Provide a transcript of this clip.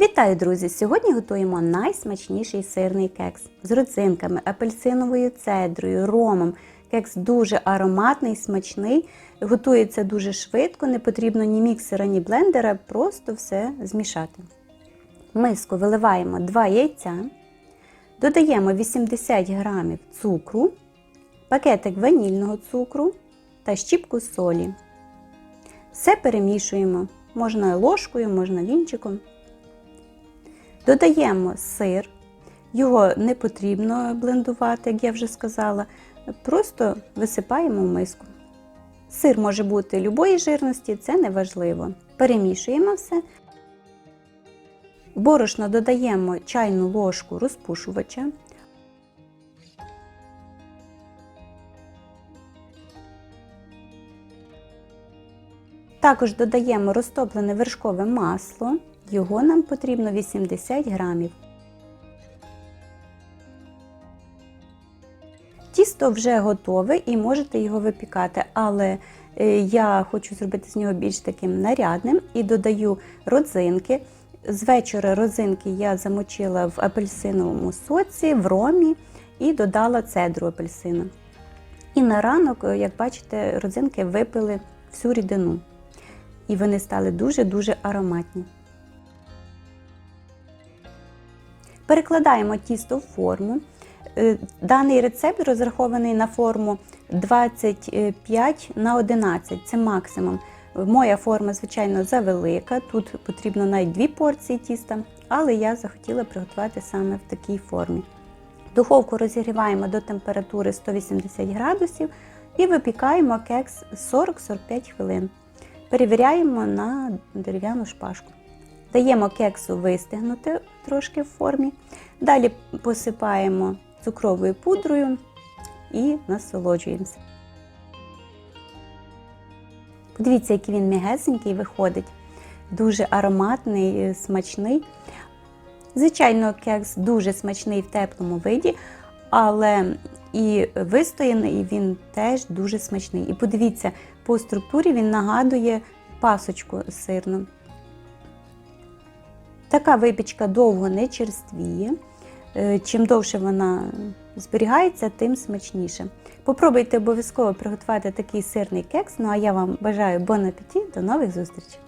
Вітаю, друзі! Сьогодні готуємо найсмачніший сирний кекс з родзинками, апельсиновою цедрою, ромом. Кекс дуже ароматний, смачний, готується дуже швидко, не потрібно ні міксера, ні блендера, просто все змішати. В миску виливаємо 2 яйця, додаємо 80 г цукру, пакетик ванільного цукру та щіпку солі. Все перемішуємо. Можна ложкою, можна вінчиком. Додаємо сир, його не потрібно блендувати, як я вже сказала, просто висипаємо в миску. Сир може бути любої жирності, це не важливо. Перемішуємо все. В борошно додаємо чайну ложку розпушувача. Також додаємо розтоплене вершкове масло. Його нам потрібно 80 грамів. Тісто вже готове і можете його випікати, але е, я хочу зробити з нього більш таким нарядним і додаю родзинки. З вечора родзинки я замочила в апельсиновому соці, в ромі і додала цедру апельсина. І на ранок, е, як бачите, родзинки випили всю рідину. І вони стали дуже-дуже ароматні. Перекладаємо тісто в форму. Е, Даний рецепт розрахований на форму 25 на 11, це максимум. Моя форма, звичайно, завелика. Тут потрібно навіть дві порції тіста, але я захотіла приготувати саме в такій формі. Духовку розігріваємо до температури 180 градусів і випікаємо кекс 40-45 хвилин. Перевіряємо на дерев'яну шпажку. Даємо кексу вистигнути трошки в формі. Далі посипаємо цукровою пудрою і насолоджуємося. Подивіться, який він м'ягесенький виходить, дуже ароматний, смачний. Звичайно, кекс дуже смачний в теплому виді, але і вистояний він теж дуже смачний. І подивіться, по структурі він нагадує пасочку сирну. Така випічка довго не черствіє. Е, Чим довше вона зберігається, тим смачніше. Попробуйте обов'язково приготувати такий сирний кекс. Ну а я вам бажаю бон апеті, до нових зустрічей!